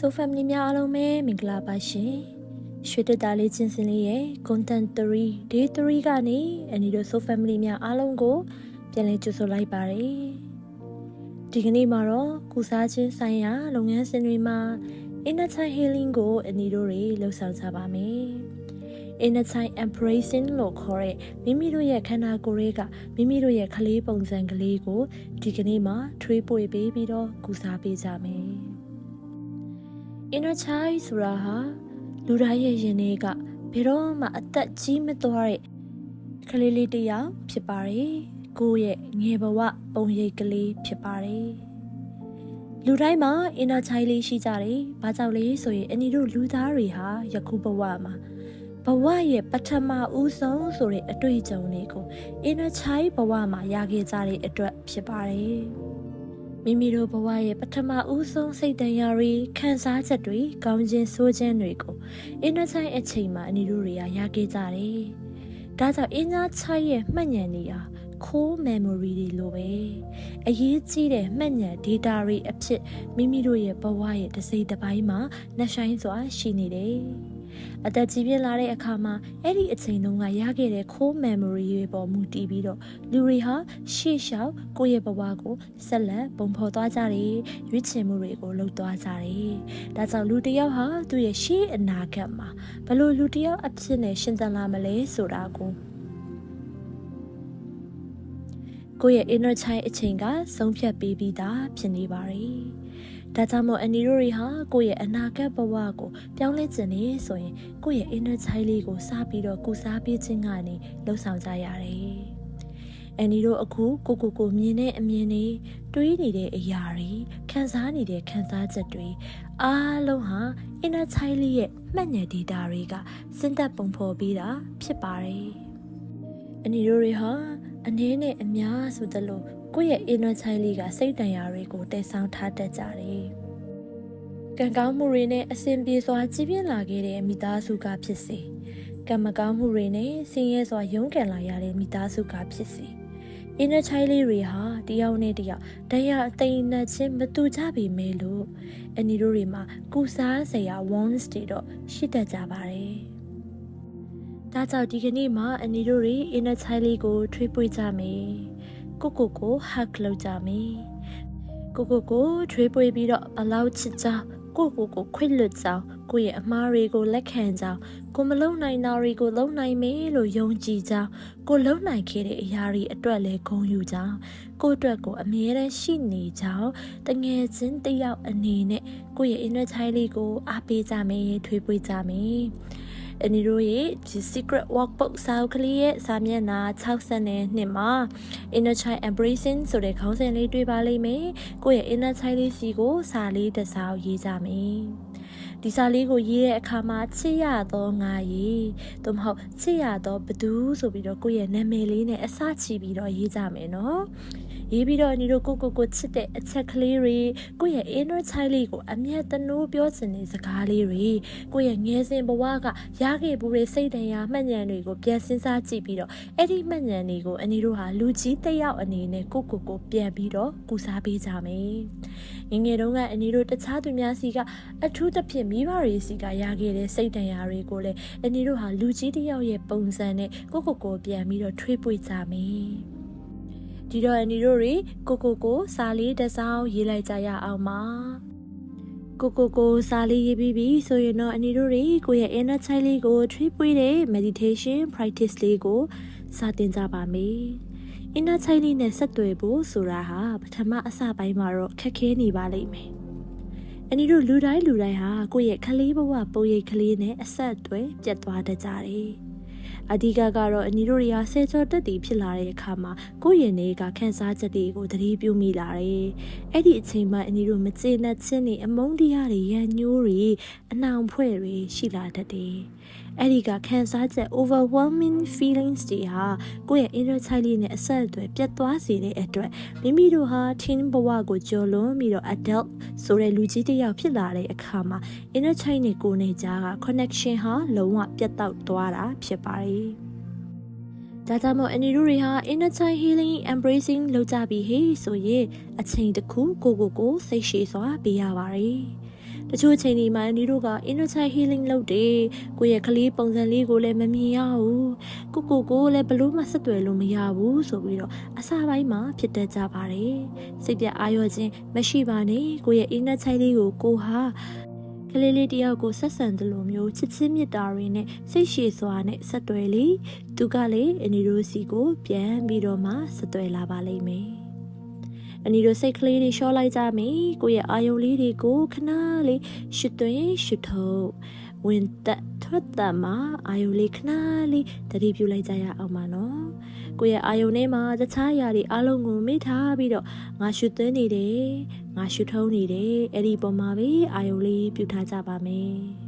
So family များအားလုံးပဲမင်္ဂလာပါရှင်ရွှေတက်တာလေးချင်းစင်လေးရဲ့ content 3 day 3ကနေအနီတို့ so family များအားလုံးကိုပြန်လည်ကြိုဆိုလိုက်ပါတယ်ဒီကနေ့မှာတော့ကုစားခြင်းဆိုင်ရာလုပ်ငန်းစဉ်တွေမှာ inner child healing ကိုအနီတို့တွေလှုပ်ဆောင်ကြပါမယ် inner child embracing လို့ခေါ်တဲ့မိမိတို့ရဲ့ခန္ဓာကိုယ်တွေကမိမိတို့ရဲ့ကလေးပုံစံကလေးကိုဒီကနေ့မှာထွေးပွေပေးပြီးတော့ကုစားပေးကြမယ် inner child ဆိုတာဟာလူတိုင်းရဲ့ရင်ထဲကဘယ်တော့မှအသက်ကြီးမသွားတဲ့ကလေးလေးတစ်ယောက်ဖြစ်ပါတယ်။ကိုယ့်ရဲ့ငယ်ဘဝပုံရိပ်ကလေးဖြစ်ပါတယ်။လူတိုင်းမှာ inner child လေးရှိကြတယ်။ဘာကြောင့်လဲဆိုရင်အနီတို့လူသားတွေဟာယခုဘဝမှာဘဝရဲ့ပထမဦးဆုံးဆိုတဲ့အတွေ့အကြုံတွေကို inner child ဘဝမှာရခဲ့ကြတဲ့အတွက်ဖြစ်ပါတယ်။ မိမိတို့ဘဝရဲ့ပထမဦးဆုံးစိတ်တရားတွေခံစားချက်တွေကောင်းခြင်းဆိုးခြင်းတွေကို inner child အချိန်မှာအနီတို့တွေကရခဲ့ကြတယ်။ဒါကြောင့် inner child ရဲ့မှတ်ဉာဏ်တွေဟာ core memory တွေလိုပဲအရေးကြီးတဲ့မှတ်ဉာဏ် data တွေအဖြစ်မိမိတို့ရဲ့ဘဝရဲ့တစ်စိတ်တစ်ပိုင်းမှာနှဆိုင်စွာရှိနေတယ်။ အသက်ကြီးပြင်းလာတဲ့အခါမှာအဲ့ဒီအချိန်တုန်းကရခဲ့တဲ့ core memory တွေပေါ်မူတည်ပြီးတော့လူတွေဟာရှေ့လျှောက်ကိုယ့်ရဲ့ဘဝကိုဆက်လက်ပုံဖော်သွားကြတယ်ရွေးချယ်မှုတွေကိုလုပ်သွားကြတယ်ဒါကြောင့်လူတစ်ယောက်ဟာသူ့ရဲ့ရှေ့အနာဂတ်မှာဘလို့လူတစ်ယောက်အဖြစ်နဲ့ရှင်သန်လာမလဲဆိုတာကိုကိုယ့်ရဲ့ inner child အချိန်ကဆုံးဖြတ်ပေးပြီးသားဖြစ်နေပါတယ် ဒါကြောင့်မို့အနီတို့တွေဟာကိုယ့်ရဲ့အနာဂတ်ဘဝကိုပြောင်းလဲခြင်းနေဆိုရင်ကိုယ့်ရဲ့ inner child လေးကိုစပြီးတော့ကုစားပေးခြင်းကနေလှုပ်ဆောင်ကြရတယ်။အနီတို့အခုကိုကိုကိုမြင်တဲ့အမြင်တွေတွေးနေတဲ့အရာတွေခံစားနေတဲ့ခံစားချက်တွေအားလုံးဟာ inner child လေးရဲ့မှတ်ဉာဏ် data တွေကစဉ်သက်ပုံဖော်ပေးတာဖြစ်ပါတယ်။အနီတို့တွေဟာအနေနဲ့အများဆိုသလို ကိုယ့်ရဲ့ inner child လေးကစိတ်တန်ရာတွေကိုတည်ဆောင်ထားတတ်ကြတယ်။ကံကောင်းမှုတွေနဲ့အစဉ်ပြေစွာကြီးပြင်းလာခဲ့တဲ့မိသားစုကဖြစ်စေကံမကောင်းမှုတွေနဲ့ဆင်းရဲစွာရုန်းကန်လာရတဲ့မိသားစုကဖြစ်စေ inner child လေးတွေဟာတယောက်နဲ့တယောက်တရားအသိနဲ့ချင်းမတူကြပေမဲ့လို့အနီတို့တွေမှာကုစားစရာ wants တွေတော့ရှိတတ်ကြပါတယ်။ဒါကြောင့်ဒီကနေ့မှာအနီတို့တွေ inner child လေးကိုထွေးပွေးကြမယ်။ ကိုကိုကို hug လုပ်ကြမယ်။ကိုကိုကိုထွေးပွေးပြီးတော့ဘလောက်ချစ်ကြောင်းကိုကိုကိုခွင့်လွတ်ကြောင်းကိုယ့်ရဲ့အမားတွေကိုလက်ခံကြောင်းကိုမလုံနိုင်တာတွေကိုလုံနိုင်မယ်လို့ယုံကြည်ကြောင်းကိုလုံနိုင်ခဲ့တဲ့အရာတွေအတွက်လည်းဂုဏ်ယူကြောင်းကိုအတွက်ကိုအမြဲတမ်းရှိနေကြောင်းတငယ်ချင်းတယောက်အနေနဲ့ကိုယ့်ရဲ့ inner child လေးကိုအားပေးကြမယ်ထွေးပွေးကြမယ် အနီတို့ရဲ့ secret workbook စာအုပ်ကလေးရဲ့စာမျက်နှာ62မှာ inner child embracing ဆိုတဲ့ခေါင်းစဉ်လေးတွေ့ပါလိမ့်မယ်။ကိုယ့်ရဲ့ inner child လေးစီကိုစာလေးတစ်စောက်ရေးကြမယ်။ဒီစာလေးကိုရေးတဲ့အခါမှာချစ်ရသောငါရေးသို့မဟုတ်ချစ်ရသောဘသူဆိုပြီးတော့ကိုယ့်ရဲ့နာမည်လေးနဲ့အစချီပြီးတော့ရေးကြမယ်နော်။ ရေးပြီးတော့ညီတို့ကိုကိုကိုချစ်တဲ့အချက်ကလေးတွေကိုယ့်ရဲ့ inner child လေးကိုအမျက်တနိုးပြောချင်တဲ့စကားလေးတွေကိုယ့်ရဲ့ငယ်စဉ်ဘဝကရခဲ့ဘူးတဲ့စိတ်တရားမှတ်ဉာဏ်တွေကိုပြန်စဉ်းစားကြည့်ပြီးတော့အဲ့ဒီမှတ်ဉာဏ်တွေကိုအညီတို့ဟာလူကြီးတစ်ယောက်အနေနဲ့ကိုကိုကိုပြန်ပြီးတော့ကူစားပေးကြမယ်ငငယ်တုန်းကအညီတို့တခြားသူများစီကအထူးသဖြင့်မိဘတွေစီကရခဲ့တဲ့စိတ်တရားတွေကိုလည်းအညီတို့ဟာလူကြီးတစ်ယောက်ရဲ့ပုံစံနဲ့ကိုကိုကိုပြန်ပြီးတော့ထွေးပွေကြမယ် ဒီတော့အနီတို့တွေကိုကိုကိုစာလေးတစ်စောင်းရေးလိုက်ကြရအောင်ပါကိုကိုကိုစာလေးရေးပြီးပြီဆိုရင်တော့အနီတို့တွေကိုရဲ့ inner child လေးကို treat ပွေးတဲ့ meditation practice လေးကိုစတင်ကြပါမယ် inner child လေးနဲ့ဆက်သွယ်ဖို့ဆိုတာဟာပထမအစပိုင်းမှာတော့ခက်ခဲနေပါလိမ့်မယ်အနီတို့လူတိုင်းလူတိုင်းဟာကိုယ့်ရဲ့ကလေးဘဝပုံရိပ်ကလေးနဲ့အဆက်အသွယ်ပြတ်သွားတတ်ကြတယ် အဓိကကတော့အနီတို့တွေကဆဲချောတက်တည်ဖြစ်လာတဲ့အခါမှာကိုယ့်ရင်တွေကခန်းစားချက်တွေကိုသတိပြုမိလာတယ်။အဲ့ဒီအချိန်မှာအနီတို့မကျေနပ်ခြင်းတွေအမုန်းတရားတွေရန်ညိုးတွေအနှောင်ဖွဲ့တွေရှိလာတတ်တယ်။ အဲ့ဒီကခံစားချက် overwhelming feelings တွေဟာကိုယ့်ရဲ့ inner child လေးနဲ့အဆက်အသွယ်ပြတ်သွားစေတဲ့အတွက်မိမိတို့ဟာ teen ဘဝကိုကျော်လွန်ပြီးတော့ adult ဆိုတဲ့လူကြီးတစ်ယောက်ဖြစ်လာတဲ့အခါမှာ inner child နဲ့ကိုယ်နဲ့ကြားက connection ဟာလုံးဝပြတ်တောက်သွားတာဖြစ်ပါတယ်ဒါကြောင့်မို့အနီတို့တွေဟာ inner child healing embracing လုပ်ကြပြီးဟေးဆိုရင်အချိန်တစ်ခုကိုကိုကိုစိတ်ရှည်စွာပေးရပါတယ်။ဒ တချို့အချိန်ဒီမှာအန်ဒီတို့က inner child healing လုပ်တယ်ကိုယ့်ရဲ့ကလေးပုံစံလေးကိုလည်းမမြင်ရဘူးကိုကိုကိုလည်းဘလို့မှဆက်သွယ်လို့မရဘူးဆိုပြီးတော့အစာပိုင်းမှာဖြစ်တတ်ကြပါတယ်စိတ်ပြအာရုံချင်းမရှိပါနဲ့ကိုယ့်ရဲ့ inner child လေးကိုကိုဟာကလေးလေးတယောက်ကိုဆက်ဆံတယ်လို့မျိုးချစ်ချင်းမြတ်တာတွေနဲ့စိတ်ရှည်စွာနဲ့ဆက်သွယ်လေသူကလည်းအန်ဒီတို့စီကို ပြန်ပြီးတော့မှဆက်သွယ်လာပါလိမ့်မယ် အနီတို့စိတ်ကလေးတွေရှော့လိုက်ကြမယ်ကိုယ့်ရဲ့အာယုံလေးတွေကိုခဏလေးရှုသွင်းရှုထုတ်ဝင်သက်ထွက်သက်မှာအာယုံလေးခဏလေးတတိပြုလိုက်ကြရအောင်ပါနော်ကိုယ့်ရဲ့အာယုံထဲမှာတခြားຢာတွေအလုံးကိုမေ့ထားပြီးတော့ငါရှုသွင်းနေတယ်ငါရှုထုံးနေတယ်အဲ့ဒီပုံမှာပဲအာယုံလေးပြုထားကြပါမယ်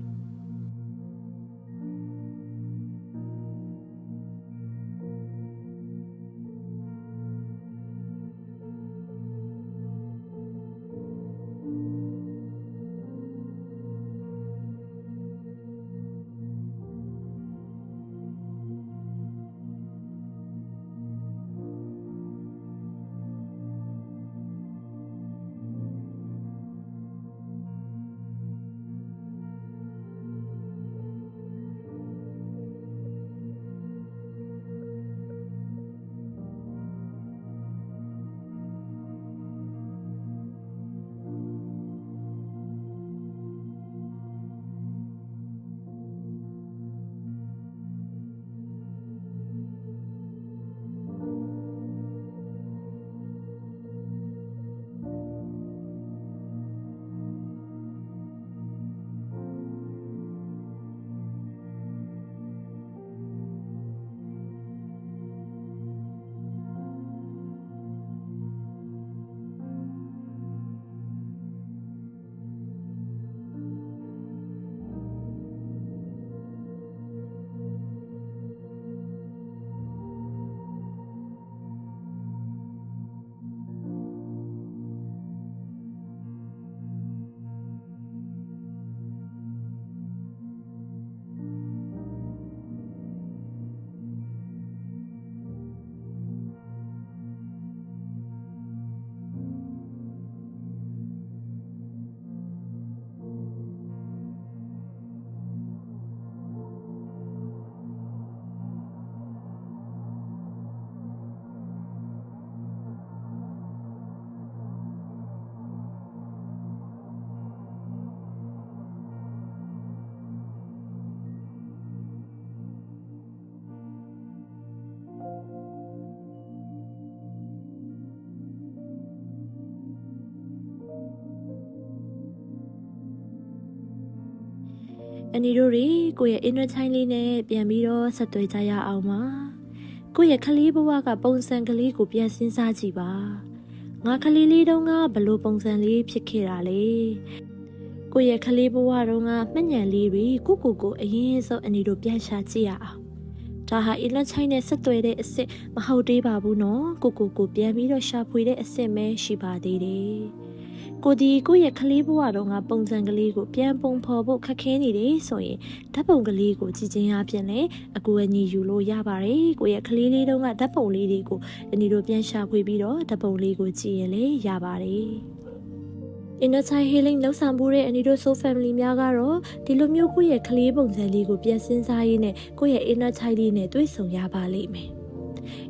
န်ဒီတို့တွေကိုယ့်ရဲ့ inner child လေးနဲ့ပြန်ပြီးတော့ဆက်သွယ်ကြရအောင်ပါကိုယ့်ရဲ့ကလေးဘဝကပုံစံကလေးကိုပြန်စဉ်းစားကြည့်ပါငါကလေးလေးတုန်းကဘလို့ပုံစံလေးဖြစ်ခဲ့တာလဲကိုယ့်ရဲ့ကလေးဘဝတုန်းကမှတ်ဉဏ်လေးတွေကိုကိုကိုအရင်ဆုံးအန်ဒီတို့ပြန်ရှာကြည့်ရအောင်ဒါဟာ inner child နဲ့ဆက်သွယ်တဲ့အစ်စ်မဟုတ်သေးပါဘူးနော်ကိုကိုကိုပြန်ပြီးတော့ရှာဖွေတဲ့အစ်စ်ပဲရှိပါသေးတယ် ကိုဒီကိုယ့်ရဲ့ကလေးဘဝတုန်းကပုံစံကလေးကိုပြန်ပုံဖော်ဖို့ခက်ခဲနေတယ်ဆိုရင်ဓာတ်ပုံကလေးကိုကြည့်ချင်းအပြင်လည်းအကူအညီယူလို့ရပါတယ်ကိုယ့်ရဲ့ကလေးလေးတုန်းကဓာတ်ပုံလေးတွေကိုအနီတို့ပြန်ရှာဖွေပြီးတော့ဓာတ်ပုံလေးကိုကြည့်ရင်လည်းရပါတယ် inner child healing လောက်ဆောင်မှုတဲ့အနီတို့ soul family များကတော့ဒီလိုမျိုးကိုယ့်ရဲ့ကလေးပုံစံလေးကိုပြန်စဉ်းစားရင်းနဲ့ကိုယ့်ရဲ့ inner child လေးနဲ့တွေ့ဆုံရပါလိမ့်မယ်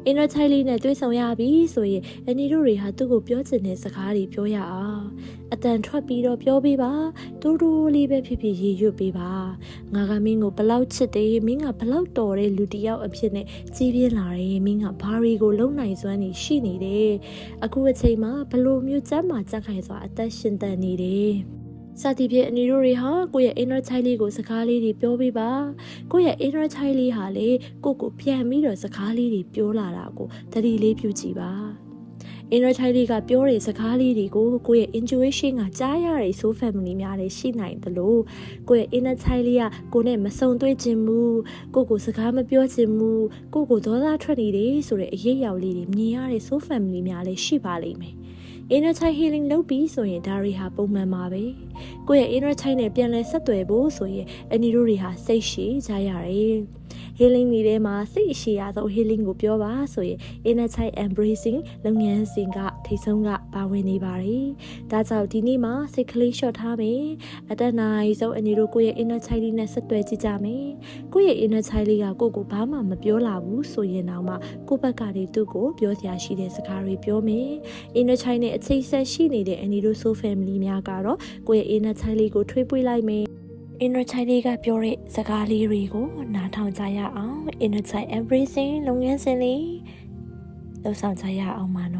inner child လေးနဲ့တွေ့ဆုံရပြီဆိုရင်အနီတို့တွေဟာသူ့ကိုပြောချင်တဲ့စကားတွေပြောရအောင် အတန်ထွက်ပြီးတော့ပြောပေးပါတူတူလေးပဲဖြစ်ဖြစ်ရေရွတ်ပေးပါငါကမင်းကိုဘလောက်ချစ်တယ်မင်းကဘလောက်တော်တဲ့လူတစ်ယောက်အဖြစ်နဲ့ကြီးပြင်းလာတယ်မင်းကဘာတွေကိုလုံနိုင်စွမ်းနေရှိနေတယ်အခုအချိန်မှာဘလို့မျိုးစမ်းမှာကြက်ခိုင်စွာအသက်ရှင်တန်နေတယ်စသည်ဖြင့်အနီတို့တွေဟာကိုယ့်ရဲ့ inner child လေးကိုစကားလေးတွေပြောပေးပါကိုယ့်ရဲ့ inner child လေးဟာလေကိုယ့်ကိုပြန်ပြီးတော့စကားလေးတွေပြောလာတာကိုသတိလေးပြုကြည့်ပါ inner child လေးကပြောတဲ့စကားလေးတွေကိုကိုယ့်ရဲ့ intuition ကကြားရတဲ့ soul family များလည်းရှိနိုင်တယ်လို့ကိုယ့်ရဲ့ inner child လေးကကိုယ်နဲ့မဆုံတွေ့ခြင်းမူကိုယ့်ကိုစကားမပြောခြင်းမူကိုယ့်ကိုဒေါသထွက်နေတယ်ဆိုတဲ့အရေးအယောင်လေးတွေမြင်ရတဲ့ soul family များလည်းရှိပါလိမ့်မယ် inner child healing လုပ်ပြီးဆိုရင်ဒါတွေဟာပုံမှန်ပါပဲကိုယ့်ရဲ့ inner child နဲ့ပြန်လည်ဆက်သွယ်ဖို့ဆိုရင်အနီတို့တွေဟာစိတ်ရှိကြရတယ် healing တွေထဲမှာစိတ်အရှိရဆုံး healing ကိုပြောပါဆိုရင် inner child embracing လုပ်ငန်းစဉ်ကထိတ်ဆုံးကပါဝင်နေပါတယ်။ဒါကြောင့်ဒီနေ့မှာစိတ်ကလေးလျှော့ထားမယ်။အတက်နိုင်ဆုံးအနေတို့ကိုယ့်ရဲ့ inner child လေးနဲ့ဆက်သွယ်ကြည့်ကြမယ်။ကိုယ့်ရဲ့ inner child လေးကကိုယ့်ကိုဘာမှမပြောလာဘူးဆိုရင်တော့မှကိုယ့်ဘက်ကနေသူ့ကိုပြောစရာရှိတဲ့စကားတွေပြောမယ်။ inner child နဲ့အချိတ်ဆက်ရှိနေတဲ့အနေတို့ soul family များကတော့ကိုယ့်ရဲ့ inner child လေးကိုထွေးပွေးလိုက်မယ် inner child လေးကပြောတဲ့စကားလေးတွေကိုနားထောင်ကြရအောင် inner child embracing လုပ်ငန်းစဉ်လေးလှုပ်ဆောင်ကြရအောင်ပါနော်။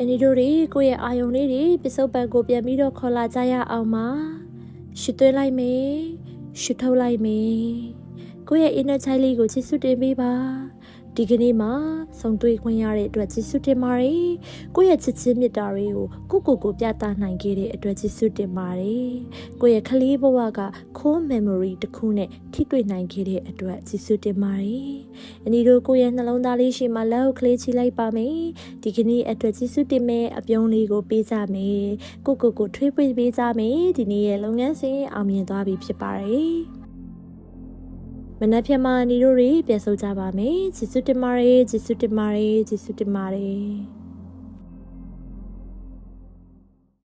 အန်ဒီတို့တွေကိုယ့်ရဲ့အာယုံလေးတွေပစ္စုပန်ကိုပြန်ပြီးတော့ခေါ်လာကြရအောင်ပါရှစ်သွင်းလိုက်မယ်ရှစ်ထုတ်လိုက်မယ်ကိုယ့်ရဲ့ inner child လေးကိုချစ်စွတင်ပေးပါ ဒီကနေ့မှာဆုံတွေ့ခွင့်ရတဲ့အတွက်ချစ်စွတင်ပါတယ်ကိုယ့်ရဲ့ချစ်ချင်းမြတ်တာတွေကိုကိုကိုကိုပြသနိုင်ခဲ့တဲ့အတွက်ချစ်စွတင်ပါတယ်ကိုယ့်ရဲ့ကလေးဘဝက core memory တစ်ခုနဲ့ထိတွေ့နိုင်ခဲ့တဲ့အတွက်ချစ်စွတင်ပါတယ်အနီတို့ကိုယ့်ရဲ့နှလုံးသားလေးရှိမှလက်ဟုတ်ကလေးချိလိုက်ပါမယ်ဒီကနေ့အတွက်ချစ်စွတင်မဲ့အပြုံးလေးကိုပေးကြမယ်ကိုကိုကိုထွေးပွေပေးကြမယ်ဒီနေ့ရဲ့လုပ်ငန်းစဉ်အောင်မြင်သွားပြီဖြစ်ပါတယ် မနက်ဖြန်မှာညီတို့တွေပြန်ဆုပ်ကြပါမယ်ဂျေစုတင်ပါတယ်ဂျေစုတင်ပါတယ်ဂျေစုတင်ပါတယ်